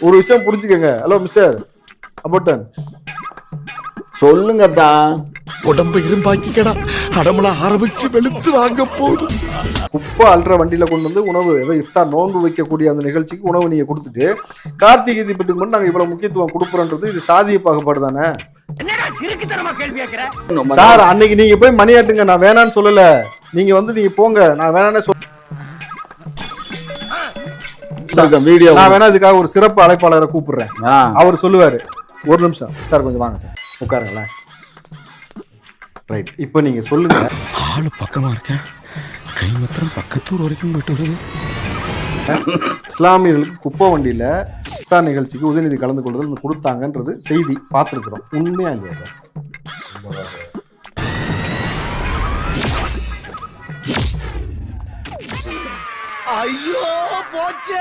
ஒரு விஷயம் புரிஞ்சுக்கங்க. ஹலோ மிஸ்டர் அபோட்டன் சொல்லுங்க தான் உடம்ப இரும்பாக்கிக்கடா. அடமலா ஆரம்பிச்சு வெளுத்து வாங்க போதும். குப்பை அல்ற வண்டியில கொண்டு வந்து உணவு ஏதோ இஃப்தார் நோன்பு வைக்கக்கூடிய அந்த நிகழ்ச்சிக்கு உணவு நீங்க கொடுத்துட்டு கார்த்திகை தீபத்துக்கு மட்டும் நாங்க இவ்வளவு முக்கியத்துவம் கொடுக்குறோன்றது இது சாதிய பாகுபாடு தானே? சார் அன்னைக்கு நீங்க போய் மணியாட்டுங்க நான் வேணான்னு சொல்லல. நீங்க வந்து நீங்க போங்க நான் வேணானே சொல்ல வீடியோ நான் வேணா இதுக்காக ஒரு சிறப்பு அழைப்பாளரை கூப்பிடுறேன். அவர் சொல்லுவாரு. ஒரு நிமிஷம். சார் கொஞ்சம் வாங்க சார். உட்காருங்களேன். ரைட் இப்போ நீங்க சொல்லுங்க. ஆளு பக்கமா இருக்கேன் கை மாத்திரம் பக்கத்தூர் வரைக்கும் போயிட்டு வருது. இஸ்லாமியர்களுக்கு குப்பை வண்டியில இஃப்தார் நிகழ்ச்சிக்கு உதயநிதி கலந்து கொள்ளுதல் கொடுத்தாங்கன்றது செய்தி. பார்த்துருக்குறோம். உண்மையா இல்லையா சார்? 哎呦，伯姐。